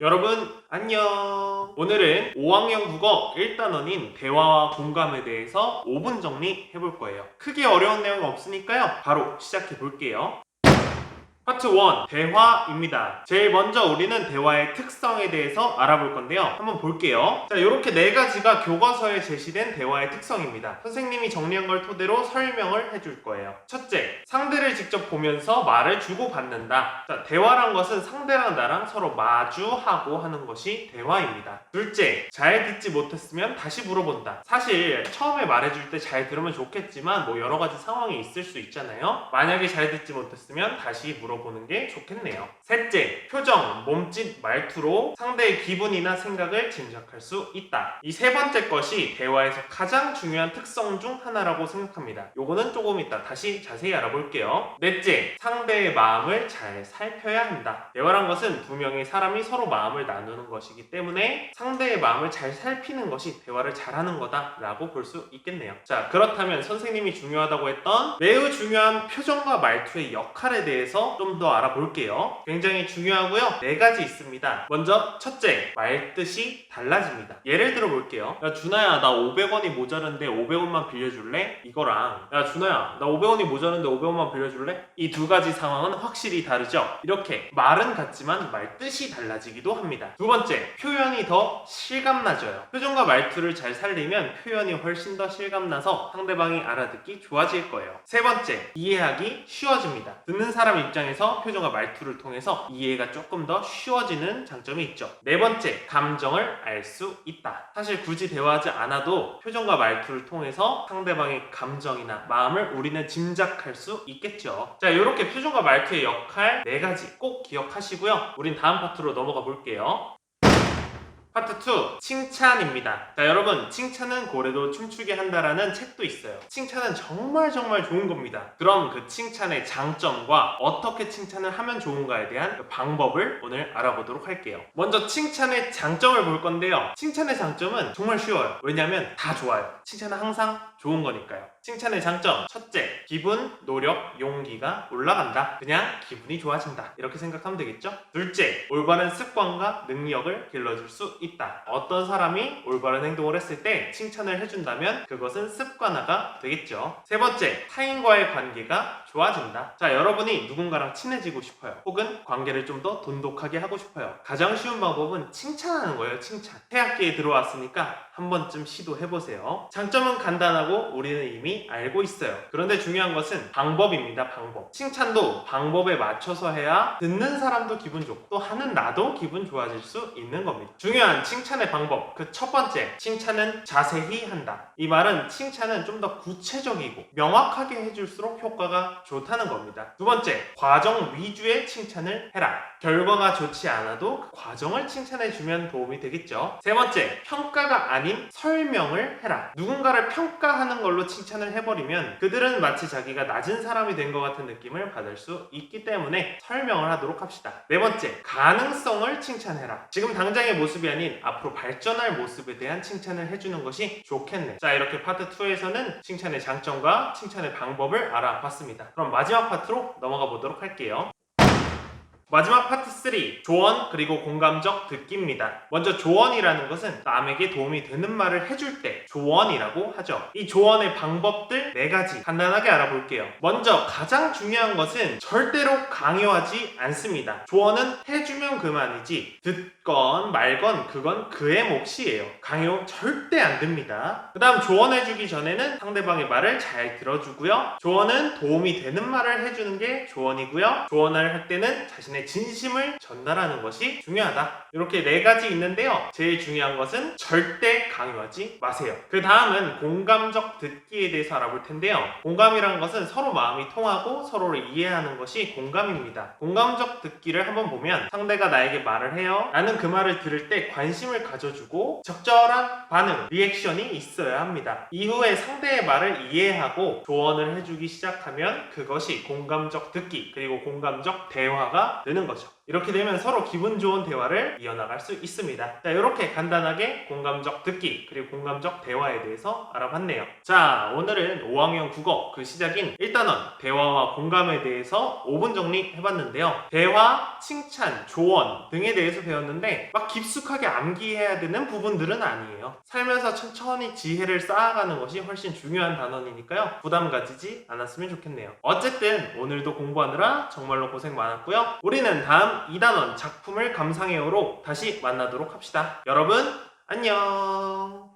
여러분 안녕. 오늘은 5학년 국어 1단원인 대화와 공감에 대해서 5분 정리 해볼 거예요. 크게 어려운 내용 없으니까요. 바로 시작해 볼게요 파트 1 대화입니다. 제일 먼저 우리는 대화의 특성에 대해서 알아볼 건데요. 한번 볼게요. 자, 이렇게 네 가지가 교과서에 제시된 대화의 특성입니다. 선생님이 정리한 걸 토대로 설명을 해줄 거예요. 첫째, 상대를 직접 보면서 말을 주고받는다. 자, 대화란 것은 상대랑 나랑 서로 마주하고 하는 것이 대화입니다. 둘째, 잘 듣지 못했으면 다시 물어본다. 사실 처음에 말해줄 때 잘 들으면 좋겠지만 뭐 여러 가지 상황이 있을 수 있잖아요. 만약에 잘 듣지 못했으면 다시 물어 보는 게 좋겠네요. 셋째, 표정, 몸짓, 말투로 상대의 기분이나 생각을 짐작할 수 있다. 이 세 번째 것이 대화에서 가장 중요한 특성 중 하나라고 생각합니다. 요거는 조금 이따 다시 자세히 알아볼게요. 넷째, 상대의 마음을 잘 살펴야 한다. 대화란 것은 두 명의 사람이 서로 마음을 나누는 것이기 때문에 상대의 마음을 잘 살피는 것이 대화를 잘하는 거다라고 볼 수 있겠네요. 자, 그렇다면 선생님이 중요하다고 했던 매우 중요한 표정과 말투의 역할에 대해서 좀더 알아볼게요. 굉장히 중요하고요. 네 가지 있습니다. 먼저 첫째, 말뜻이 달라집니다. 예를 들어 볼게요. 야, 준아야, 나 500원이 모자른데 500원만 빌려줄래? 이거랑 야, 준아야, 나 500원이 모자른데 500원만 빌려줄래? 이 두 가지 상황은 확실히 다르죠. 이렇게 말은 같지만 말뜻이 달라지기도 합니다. 두 번째, 표현이 더 실감나져요. 표정과 말투를 잘 살리면 표현이 훨씬 더 실감나서 상대방이 알아듣기 좋아질 거예요. 세 번째, 이해하기 쉬워집니다. 듣는 사람 입장에서 표정과 말투를 통해서 이해가 조금 더 쉬워지는 장점이 있죠. 네 번째, 감정을 알 수 있다. 사실 굳이 대화하지 않아도 표정과 말투를 통해서 상대방의 감정이나 마음을 우리는 짐작할 수 있겠죠. 자, 이렇게 표정과 말투의 역할 네 가지 꼭 기억하시고요. 우린 다음 파트로 넘어가 볼게요. 파트 2 칭찬입니다. 자 여러분 칭찬은 고래도 춤추게 한다라는 책도 있어요. 칭찬은 정말 정말 좋은 겁니다. 그럼 그 칭찬의 장점과 어떻게 칭찬을 하면 좋은가에 대한 그 방법을 오늘 알아보도록 할게요. 먼저 칭찬의 장점을 볼 건데요. 칭찬의 장점은 정말 쉬워요. 왜냐하면 다 좋아요. 칭찬은 항상 좋은 거니까요. 칭찬의 장점 첫째 기분, 노력, 용기가 올라간다. 그냥 기분이 좋아진다. 이렇게 생각하면 되겠죠? 둘째 올바른 습관과 능력을 길러줄 수 있다. 어떤 사람이 올바른 행동을 했을 때 칭찬을 해준다면 그것은 습관화가 되겠죠. 세 번째, 타인과의 관계가 좋아진다. 자, 여러분이 누군가랑 친해지고 싶어요. 혹은 관계를 좀 더 돈독하게 하고 싶어요. 가장 쉬운 방법은 칭찬하는 거예요, 칭찬. 새학기에 들어왔으니까 한 번쯤 시도해보세요. 장점은 간단하고 우리는 이미 알고 있어요. 그런데 중요한 것은 방법입니다, 방법. 칭찬도 방법에 맞춰서 해야 듣는 사람도 기분 좋고 또 하는 나도 기분 좋아질 수 있는 겁니다. 중요한 칭찬의 방법. 그 첫 번째, 칭찬은 자세히 한다. 이 말은 칭찬은 좀 더 구체적이고 명확하게 해줄수록 효과가 좋다는 겁니다. 두 번째, 과정 위주의 칭찬을 해라. 결과가 좋지 않아도 그 과정을 칭찬해주면 도움이 되겠죠. 세 번째, 평가가 아닌 설명을 해라. 누군가를 평가하는 걸로 칭찬을 해버리면 그들은 마치 자기가 낮은 사람이 된 것 같은 느낌을 받을 수 있기 때문에 설명을 하도록 합시다. 네 번째, 가능성을 칭찬해라. 지금 당장의 모습이 아닌 앞으로 발전할 모습에 대한 칭찬을 해주는 것이 좋겠네. 자, 이렇게 파트 2에서는 칭찬의 장점과 칭찬의 방법을 알아봤습니다. 그럼 마지막 파트로 넘어가 보도록 할게요. 마지막 파트 3 조언 그리고 공감적 듣기입니다. 먼저 조언이라는 것은 남에게 도움이 되는 말을 해줄 때 조언이라고 하죠. 이 조언의 방법들 네 가지 간단하게 알아볼게요. 먼저 가장 중요한 것은 절대로 강요하지 않습니다. 조언은 해주면 그만이지 듣건 말건 그건 그의 몫이에요. 강요 절대 안 됩니다. 그 다음 조언해주기 전에는 상대방의 말을 잘 들어주고요. 조언은 도움이 되는 말을 해주는 게 조언이고요. 조언을 할 때는 자신의 진심을 전달하는 것이 중요하다. 이렇게 네 가지 있는데요. 제일 중요한 것은 절대 강요하지 마세요. 그 다음은 공감적 듣기에 대해서 알아볼 텐데요. 공감이라는 것은 서로 마음이 통하고 서로를 이해하는 것이 공감입니다. 공감적 듣기를 한번 보면 상대가 나에게 말을 해요. 나는 그 말을 들을 때 관심을 가져주고 적절한 반응, 리액션이 있어야 합니다. 이후에 상대의 말을 이해하고 조언을 해주기 시작하면 그것이 공감적 듣기 그리고 공감적 대화가 되는 거죠. 이렇게 되면 서로 기분 좋은 대화를 이어나갈 수 있습니다. 자, 이렇게 간단하게 공감적 듣기 그리고 공감적 대화에 대해서 알아봤네요. 자, 오늘은 5학년 국어 그 시작인 1단원 대화와 공감에 대해서 5분 정리 해봤는데요. 대화, 칭찬, 조언 등에 대해서 배웠는데 막 깊숙하게 암기해야 되는 부분들은 아니에요. 살면서 천천히 지혜를 쌓아가는 것이 훨씬 중요한 단원이니까요. 부담 가지지 않았으면 좋겠네요. 어쨌든 오늘도 공부하느라 정말로 고생 많았고요. 우리는 다음 2단원 작품을 감상해요로 다시 만나도록 합시다. 여러분, 안녕!